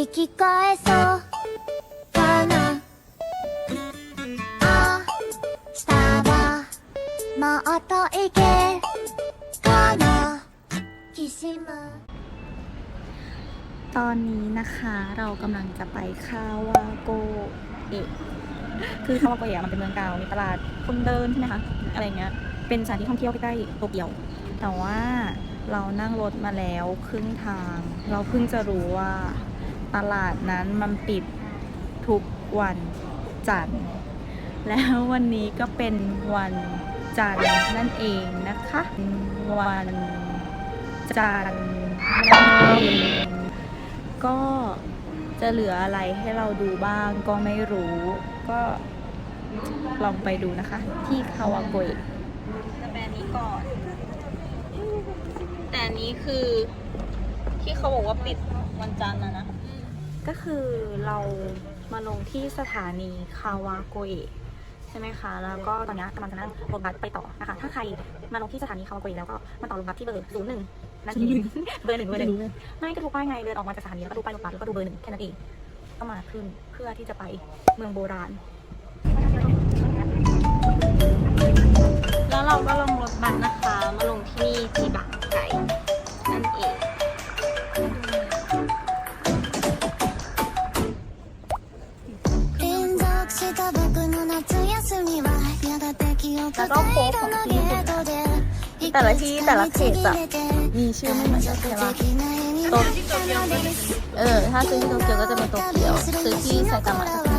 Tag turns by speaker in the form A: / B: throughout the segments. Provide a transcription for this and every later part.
A: 聞き返そうかなあしたらもっといけかなきしむ
B: ตอนนี้นะคะเรากำลังจะไปคาวาโกเอะคือคาวาโกเอะมันเป็นเมืองเก่ามีตลาดคนเดินใช่ไหมคะ อะไรเงี้ย เป็นสถานที่ท่องเที่ยวใกล้ๆโตเกียว แต่ว่าเรานั่งรถมาแล้วครึ่งทาง เราเพิ่งจะรู้ว่า ตลาดนั้นมันปิดทุกวันจันทร์ แล้ววันนี้ก็เป็นวันจันทร์นั่นเองนะคะ วันจันทร์นั่นเองก็จะเหลืออะไรให้เราดูบ้างก็ไม่รู้ ก็ลองไปดูนะคะ ที่คาวาโกะจะแบรนด์นี้ก่อน แต่อันนี้คือที่เขาบอกว่าปิดวันจันทร์นะนะ ก็คือเรามาลงที่สถานีคาวาโกเอะใช่ไหมคะ แล้วก็ตอนนี้กำลังจะนั่งรถบัสไปต่อนะคะ ถ้าใครมาลงที่สถานีคาวาโกเอะแล้วก็มาต่อรถบัสที่เบอร์ศูนย์หนึ่งนาทีเบอร์หนึ่งเบอร์หนึ่งไม่ก็ดูป้ายไงเดินออกมาจากสถานีแล้วก็ดูป้ายรถบัสแล้วก็ดูเบอร์หนึ่งแค่นั้นเองก็มาขึ้นเพื่อที่จะไปเมืองโบราณ แล้วเราก็ลงรถบัสนะคะ มาลงที่นี่ที่บาง
A: แล้วก็โพสของที่คุณ
B: แต่ละที่แต่ละเขตจะมีชื่อไม่เหมือนกันใช่ปะโตเออ ถ้าซื้อที่โตเกียวก็จะเป็นโตเกียว ซื้อที่ไซตามะ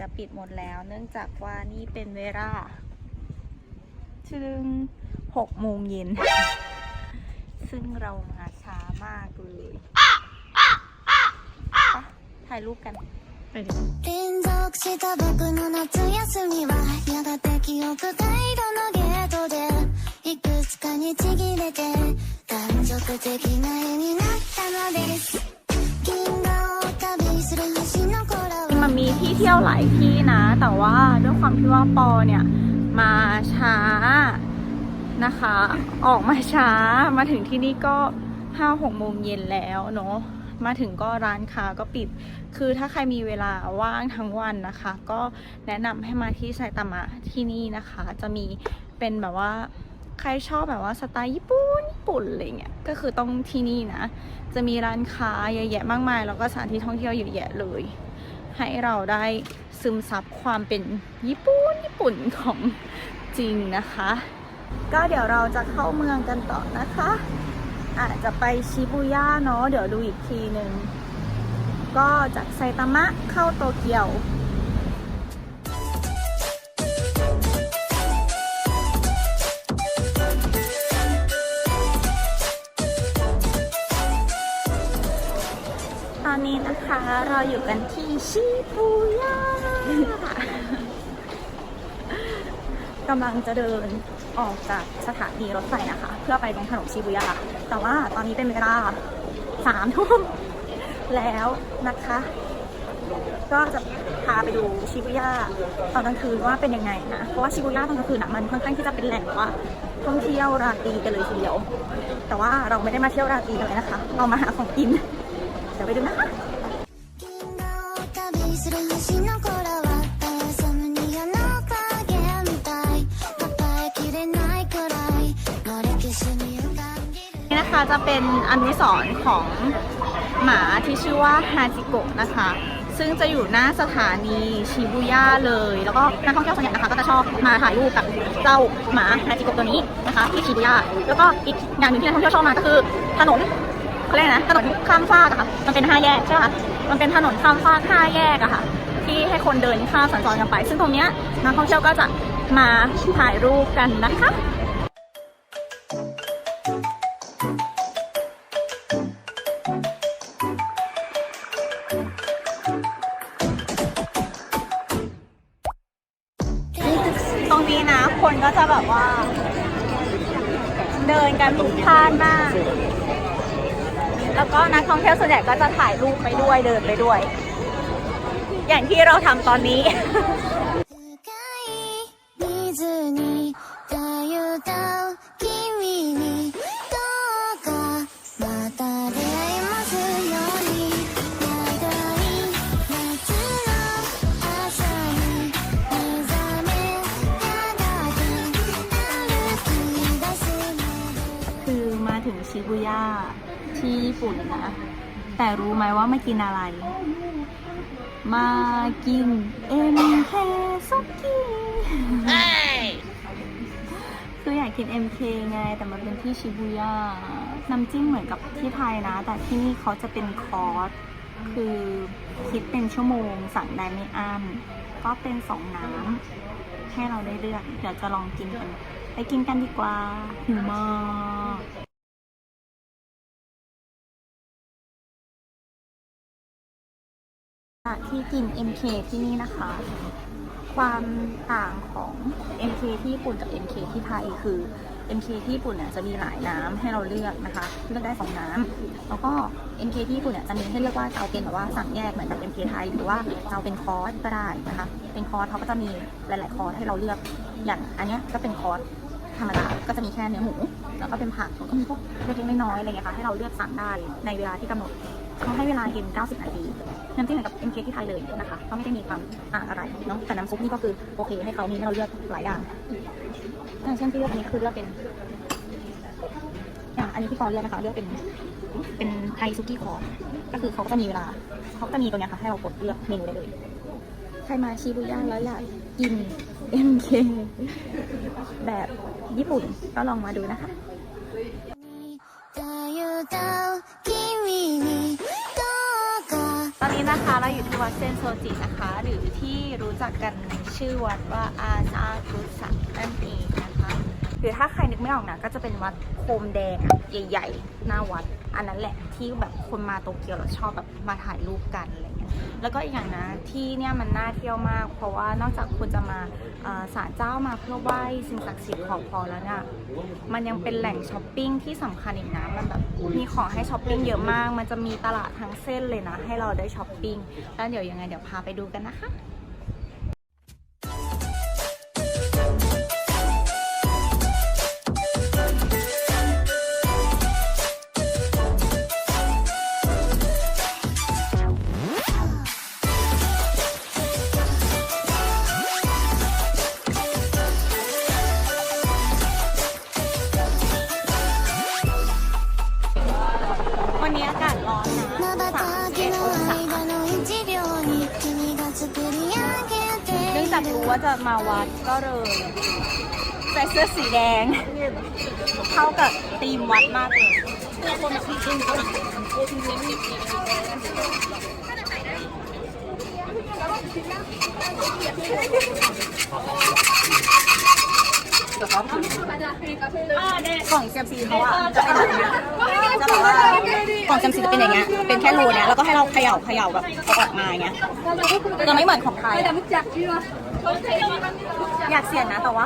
B: จะปิดหมดแล้ว เนื่องจากว่านี่เป็นเวลาถึงหกโมงเย็น ซึ่งเรามาช้ามากเลยไปถ่ายรูปกัน
A: 連続した僕の夏休みはやがて記憶回路のゲートでいくつかにちぎれて断続的な絵になったのです銀河を旅する星の子ら
B: มีที่เที่ยวหลายที่นะ แต่ว่าด้วยความที่ว่าปอเนี่ยมาช้านะคะ ออกมาช้ามาถึงที่นี่ก็ห้าหกโมงเย็นแล้วเนาะมาถึงก็ร้านค้าก็ปิด คือถ้าใครมีเวลาว่างทั้งวันนะคะ ก็แนะนำให้มาที่ไซตามะที่นี่นะคะ จะมีเป็นแบบว่าใครชอบแบบว่าสไตล์ญี่ปุ่นญี่ปุ่นอะไรเงี้ย ก็คือต้องที่นี่นะ จะมีร้านค้าเยอะแยะมากมาย แล้วก็สถานที่ท่องเที่ยวเยอะแยะเลย ให้เราได้ซึมซับความเป็นญี่ปุ่นญี่ปุ่นของจริงนะคะ ก็เดี๋ยวเราจะเข้าเมืองกันต่อนะคะ อาจจะไปชิบูย่าเนาะเดี๋ยวดูอีกทีหนึ่งก็จากไซตามะเข้าโตเกียว นี้นะคะ เราอยู่กันที่ชิบูย่ากำลังจะเดินออกจากสถานีรถไฟนะคะ เพื่อไปตรงถนนชิบูย่าแต่ว่าตอนนี้เป็นเวลาสามทุ่มแล้วนะคะ ก็จะพาไปดูชิบูย่าตอนกลางคืนว่าเป็นยังไงนะ เพราะว่าชิบูย่าตอนกลางคืนนะมันค่อนข้างที่จะเป็นแหล่งว่าท่องเที่ยวราตรีกันเลยทีเดียว แต่ว่าเราไม่ได้มาเที่ยวราตรีกันเลยนะคะ เรามาหาของกิน เดี๋ยวไปดูนะนี่นะคะจะเป็นอนุสรณ์ของหมาที่ชื่อว่าฮาจิโกะนะคะ ซึ่งจะอยู่หน้าสถานีชิบุย่าเลย แล้วก็นักท่องเที่ยวส่วนใหญ่นะคะก็จะชอบมาถ่ายรูปกับเจ้าหมาฮาจิโกะตัวนี้นะคะที่ชิบุย่าแล้วก็อีกอย่างหนึ่งที่นักท่องเที่ยวชอบมาก็คือถนน เขาเรียกนะถนนข้ามฟากอะค่ะ มันเป็นห้าแยกใช่ปะมันเป็นถนนข้ามฟากห้าแยกอะค่ะ ที่ให้คนเดินข้ามสัญจรกันไป ซึ่งตรงเนี้ยนักท่องเที่ยวก็จะมาถ่ายรูปกันนะคะ เที่ยวส่วนใหญ่ก็จะถ่ายรูปไปด้วยเดินไปด้วย อย่างที่เราทำตอนนี้ แต่รู้ไหมว่ามากินอะไร มากินเอ็มเคซุกี้คืออยากกิน MK ไง แต่มันเป็นที่ชิบุย่าน้ำจิ้มเหมือนกับที่ไทยนะ แต่ที่นี่เขาจะเป็นคอร์สคือคิดเป็นชั่วโมง สั่งได้ไม่อั้นก็เป็นสองน้ำให้เราได้เลือก เดี๋ยวจะลองกินกัน ไปกินกันดีกว่าหิวมาก ที่กิน MK ที่นี่นะคะ ความต่างของ MK ที่ญี่ปุ่นกับ MK ที่ไทยคือ MK ที่ญี่ปุ่นเนี่ยจะมีหลายน้ำให้เราเลือกนะคะ เลือกได้สองน้ำแล้วก็ MK ที่ญี่ปุ่นเนี่ยจะมีให้เลือกว่าจะเอาเป็นแบบว่าสั่งแยกเหมือนกับ MK ไทยหรือว่าจะเอาเป็นคอร์สก็ได้นะคะ เป็นคอร์สเขาก็จะมีหลาย ๆ คอร์สให้เราเลือก อย่างอันเนี้ยก็เป็นคอร์สธรรมดา ก็จะมีแค่เนื้อหมู แล้วก็เป็นผักแล้วก็มีพวกเล็กๆน้อยๆอะไรเงี้ยค่ะ ให้เราเลือกสั่งได้ในเวลาที่กำหนด เขาให้เวลากิน90 นาทีน้ำจิ้มเหมือนกับ MK ที่ไทยเลยนะคะก็ไม่ได้มีความต่างอะไรเนาะแต่น้ำซุปนี่ก็คือโอเค ให้เขามีให้เราเลือกหลายอย่างอย่างเช่นที่เลือกอันนี้คือเลือกเป็นอย่างอันนี้ที่ปอเลือกนะคะเลือกเป็นเป็นไทยซุกี้คอก็คือเขาก็จะมีเวลาเขาก็จะมีตรงนี้ค่ะให้เรากดเลือกเมนูได้เลยใครมาชิบุย่าแล้วอยากกิน MK แบบญี่ปุ่นก็ลองมาดูนะคะ นะคะเราอยู่ที่วัดเซนโซจินะคะ หรือที่รู้จักกันชื่อวัดว่าอาซากุสะนั่นเองนะคะหรือถ้าใครนึกไม่ออกนะก็จะเป็นวัดโคมแดงใหญ่ ๆ หน้าวัด อันนั้นแหละที่แบบคนมาโตเกียวเราชอบแบบมาถ่ายรูปกันอะไรเงี้ย แล้วก็อีกอย่างนะที่เนี่ยมันน่าเที่ยวมาก เพราะว่านอกจากคุณจะมาศาลเจ้ามาเพื่อไหว้สิ่งศักดิ์สิทธิ์ขอพรแล้วเนี่ยมันยังเป็นแหล่งช้อปปิ้งที่สำคัญอีกนะมันแบบมีของให้ช้อปปิ้งเยอะมาก มันจะมีตลาดทั้งเส้นเลยนะ ให้เราได้ช้อปปิ้งแล้วเดี๋ยวยังไงเดี๋ยวพาไปดูกันนะคะ รู้ว่าจะมาวัดก็เลยใส่เสื้อสีแดง เข้ากับธีมวัดมากเลยกล่องเซียมซีเขาอะจะเป็นแบบเนี้ยจะแบบว่ากล่องเซียมซีจะเป็นอย่างเงี้ย เป็นแค่รูเนี้ยแล้วก็ให้เราเขย่าเขย่าแบบเอาออกมาอย่างเงี้ยจะไม่เหมือนของไทย อยากเสี่ยงนะแต่ว่า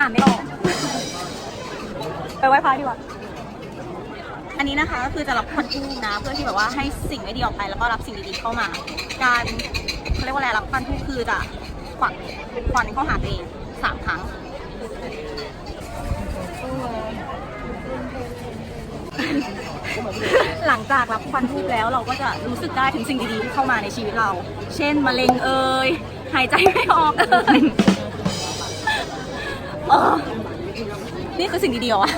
B: อ่านไม่ออก ไปไหว้พระดีกว่า อันนี้นะคะก็คือจะรับควันทูบนะ เพื่อที่แบบว่าให้สิ่งไม่ดีออกไปแล้วก็รับสิ่งดีๆเข้ามา การเขาเรียกว่าอะไรรับควันทูบคือจะควันควันเข้าหาตัวเองสามครั้งหลังจากรับควันทูบแล้วเราก็จะรู้สึกได้ถึงสิ่งดีๆที่เข้ามาในชีวิตเรา เช่นมะเร็งเอ่ย หายใจไม่ออกเอ่ยเออนี่คือสิ่งดีๆเหรอวะ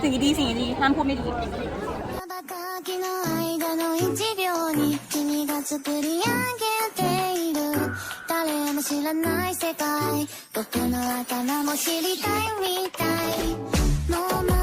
B: สิ่งดีๆสิ่งดีๆห้ามพูดไม่ดี
A: 瞬きの間の1秒に君が作り上げている誰も知らない世界僕の頭も知りたいみたい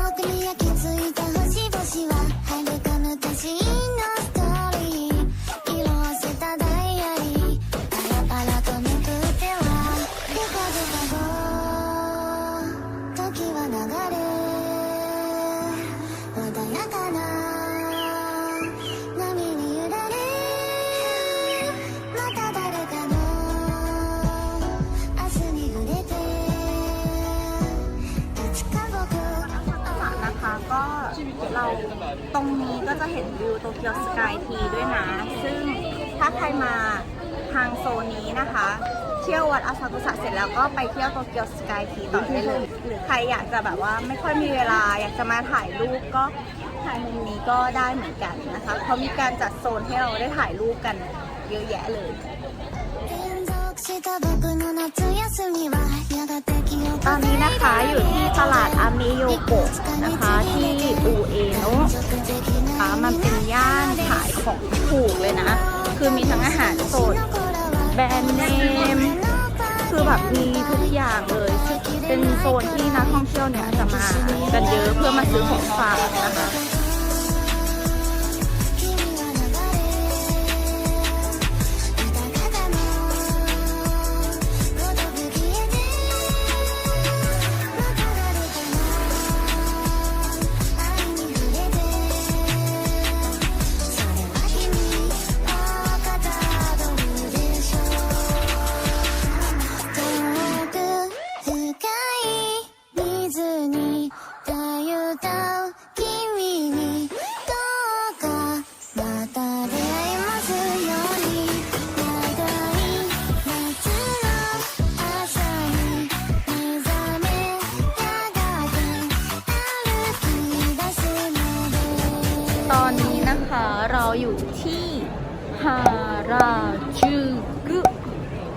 B: เที่ยววัดอาซากุสะเสร็จแล้วก็ไปเที่ยวโตเกียวสกายทีต่อได้เลย หรือใครอยากจะแบบว่าไม่ค่อยมีเวลาอยากจะมาถ่ายรูปก็ถ่ายมุมนี้ก็ได้เหมือนกันนะคะเขามีการจัดโซนให้เราได้ถ่ายรูปกันเยอะแยะเลยตอนนี้นะคะอยู่ที่ตลาดอามิโยโกะนะคะที่อูเอโนะมันเป็นย่านขายของถูกเลยนะ คือมีทั้งอาหารสด แบรนด์เนมคือแบบมีทุกอย่างเลยซึ่งเป็นโซนที่นักท่องเที่ยวเนี่ยจะมากันเยอะเพื่อมาซื้อของฝากนะคะ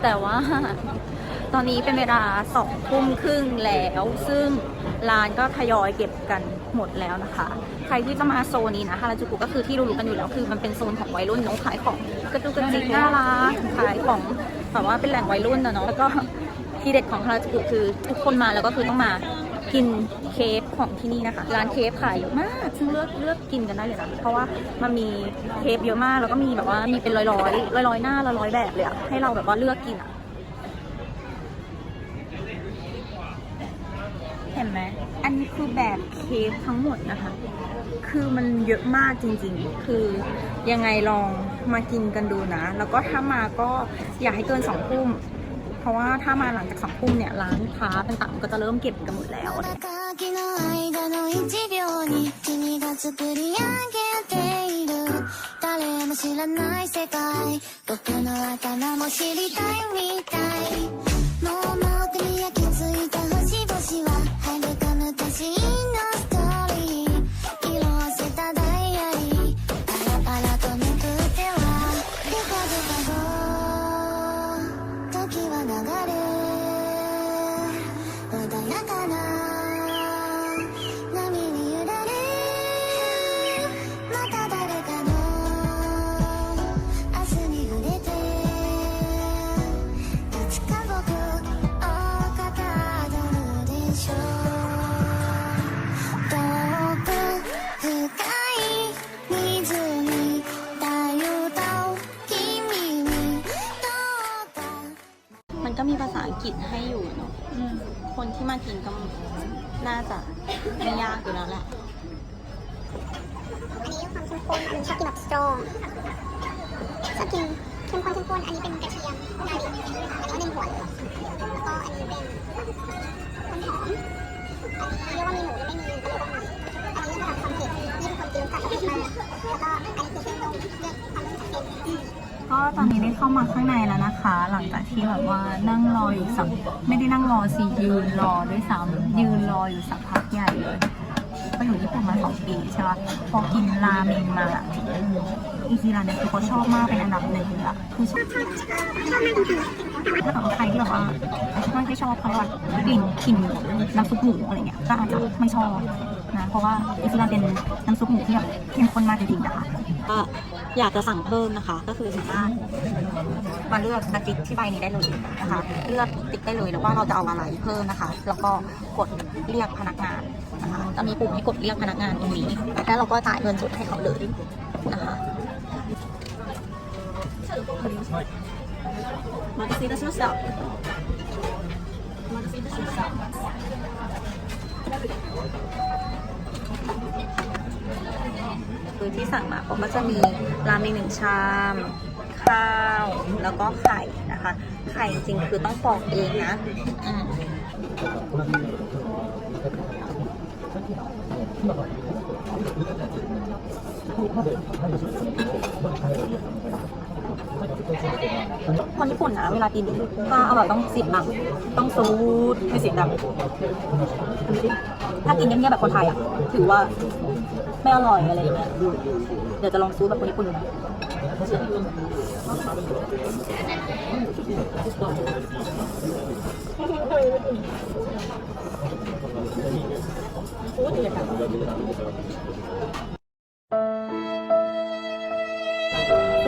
B: แต่ว่าตอนนี้เป็นเวลาสองทุ่มครึ่งแล้ว ซึ่งร้านก็ทยอยเก็บกันหมดแล้วนะคะ ใครที่จะมาโซนนี้นะฮาราจูกุก็คือที่รู้ๆกันอยู่แล้วคือมันเป็นโซนของวัยรุ่นน้องขายของกระจุกกระจิกน่ารักขายของแบบว่าเป็นแหล่งวัยรุ่นนะเนาะแล้วก็ที่เด็ดของฮาราจูกุคือทุกคนมาแล้วก็คือต้องมา กินเคฟของที่นี่นะคะ ร้านเคฟขายเยอะมากซึ่งเลือกเลือกกินกันได้เลยนะเพราะว่ามันมีเคฟเยอะมากแล้วก็มีแบบว่ามีเป็นร้อยร้อยร้อยร้อยหน้าร้อยร้อยแบบเลยอะให้เราแบบว่าเลือกกินอะเห็นไหมอันนี้คือแบบเคฟทั้งหมดนะคะ คือมันเยอะมากจริงๆ คือยังไงลองมากินกันดูนะ แล้วก็ถ้ามาก็อยากให้เกินสองทุ่ม เพราะว่าถ้ามาหลังจากสองทุ่มเนี่ยร้านค้าต่างๆก็จะเริ่มเก็บกันหมดแล้ว
A: 高きの間の1秒に君が作り上げている誰も知らない世界僕の頭も知りたいみたい า
B: จะไม่ยากอยู่แล้วแหละ
C: อันนี้ความเข้มข้นมันชอบกินแบบสตรองชอบกินเข้มข้นเข้มข้นอันนี้เป็นกระเทียมกาลิกแล้วก็นหัวแล้วก็อันนี้เป็นต้นหอมอันนี้เรียกว่ามีหมูหรือไม่มีก็เรียกว่ามีอันนี้คือความเผ็ดนี่เป็นคนกินกับเผ็ดมากแล้วก็อันนี้คือเส้นตรงเลือกความรู้สึกเป็น
B: ก็ตอนนี้ได้เข้ามาข้างในแล้วนะคะ หลังจากที่แบบว่านั่งรออยู่สักไม่ได้นั่งรอสิยืนรอด้วยซ้ำยืนรออยู่สักพักใหญ่เลยก็อยู่ญี่ปุ่นมาสองปีใช่ปะพอกินราเมงมาอะอีซีร้าเนี่ยคือเขาชอบมากเป็นอันดับหนึ่งเลยอะคือชอบ
C: ชองๆ
B: ถ้ากิดว่าใครที่แบบว่าไม่ได้ชอบเขาเรียกว่ากลิ่นกลิ่นหมูน้ำซุปหมูอะไรเงี้ยก็อาจจะไม่ชอบ นะ เพราะว่าอิสรนเป็นน้ำซุปหมูที่แบบเข้มข้นมากจริงๆนะคะ ก็อยากจะสั่งเพิ่มนะคะ ก็คือสามารถมาเลือกสติ๊กที่ใบนี้ได้เลยนะคะ เลือกติ๊กได้เลยแล้วว่าเราจะเอาอะไรเพิ่มนะคะ แล้วก็กดเรียกพนักงานนะคะจะมีปุ่มให้กดเรียกพนักงานตรงนี้ แล้วเราก็จ่ายเงินสดให้เขาเลยนะคะมาซีดัสมาสับมาซีดัสมาสับ คือที่สั่งมาผมก็จะมีราเมงหนึ่งชาม ข้าว แล้วก็ไข่นะคะ ไข่จริงๆคือต้องปอกเองนะอืม คนญี่ปุ่นนะเวลากินถ้าอร่อยต้องเสียงดังต้องซูดให้เสียงดังถ้ากินเงียบๆแบบคนไทยอะ ถือว่าไม่อร่อยอะไรอย่างเงี้ยเดี๋ยวจะลองซูดแบบคนญี่ปุ่นดูนะซูดให้เด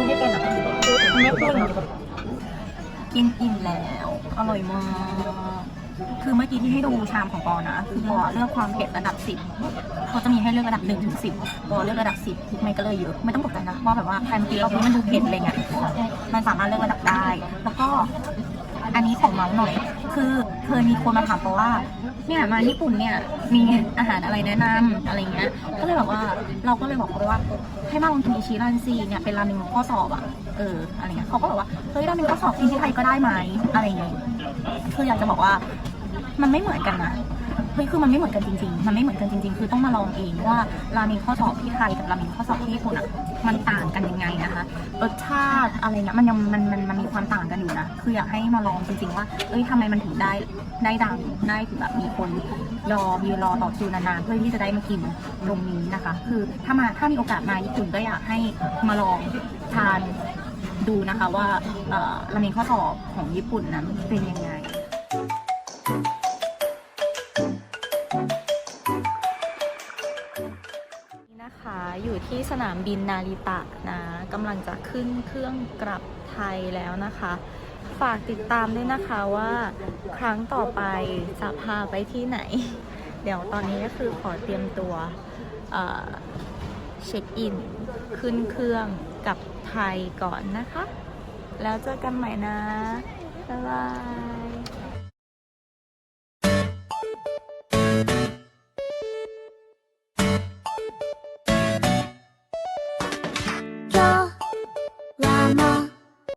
B: ไม่เป็นอะ กินอิ่มแล้ว อร่อยมาก คือเมื่อกี้ที่ให้ดูชามของปอนะ คือปอเลือกความเผ็ดระดับสิบเขาจะมีให้เลือกระดับหนึ่งถึงสิบปอเลือกระดับสิบไม่ก็เลยเยอะ ไม่ต้องตกใจนะว่าแบบว่าแทนกินรอบนี้มันดูเผ็ดอะไรเงี้ย มันสามารถเลือกระดับได้ แล้วก็ อันนี้ของเมาส์หน่อย คือเคยมีคนมาถามเพราะว่าเนี่ยมาญี่ปุ่นเนี่ยมีอาหารอะไรแนะนำอะไรเงี้ย ก็เลยแบบว่าเราก็เลยบอกเขาไปว่า ให้มาลองกินอิชิรันซีเนี่ยเป็นราเมงข้อสอบอะเอออะไรเงี้ยเขาก็บอกว่าเฮ้ยราเมงข้อสอบกินที่ไทยก็ได้ไหมอะไรเงี้ยคืออยากจะบอกว่ามันไม่เหมือนกันนะ เฮ้ยคือมันไม่เหมือนกันจริงๆ มันไม่เหมือนกันจริง ๆ คือต้องมาลองเองว่าราเมงข้อสอบที่ไทยกับราเมงข้อสอบที่ญี่ปุ่นอะมันต่างกันยังไงนะคะรสชาติอะไรเงี้ยมันยังมันมันมันมีความต่างกันอยู่นะคืออยากให้มาลองจริงๆว่าเอ้ยทำไมมันถึงได้ได้ดังได้ถึงแบบมีคนรอมีรอต่อคิวนานๆเพื่อที่จะได้มากินตรงนี้นะคะ คือถ้ามาถ้ามีโอกาสมาญี่ปุ่นก็อยากให้มาลองทานดูนะคะว่าเอ่อราเมงข้อสอบของญี่ปุ่นนั้นเป็นยังไงนี่ ที่สนามบินนาริตะนะกำลังจะขึ้นเครื่องกลับไทยแล้วนะคะ ฝากติดตามด้วยนะคะว่าครั้งต่อไปจะพาไปที่ไหน เดี๋ยวตอนนี้ก็คือขอเตรียมตัวเอ่อเช็คอิน ขึ้นเครื่องกลับไทยก่อนนะคะ แล้วเจอกันใหม่นะ บ๊ายบาย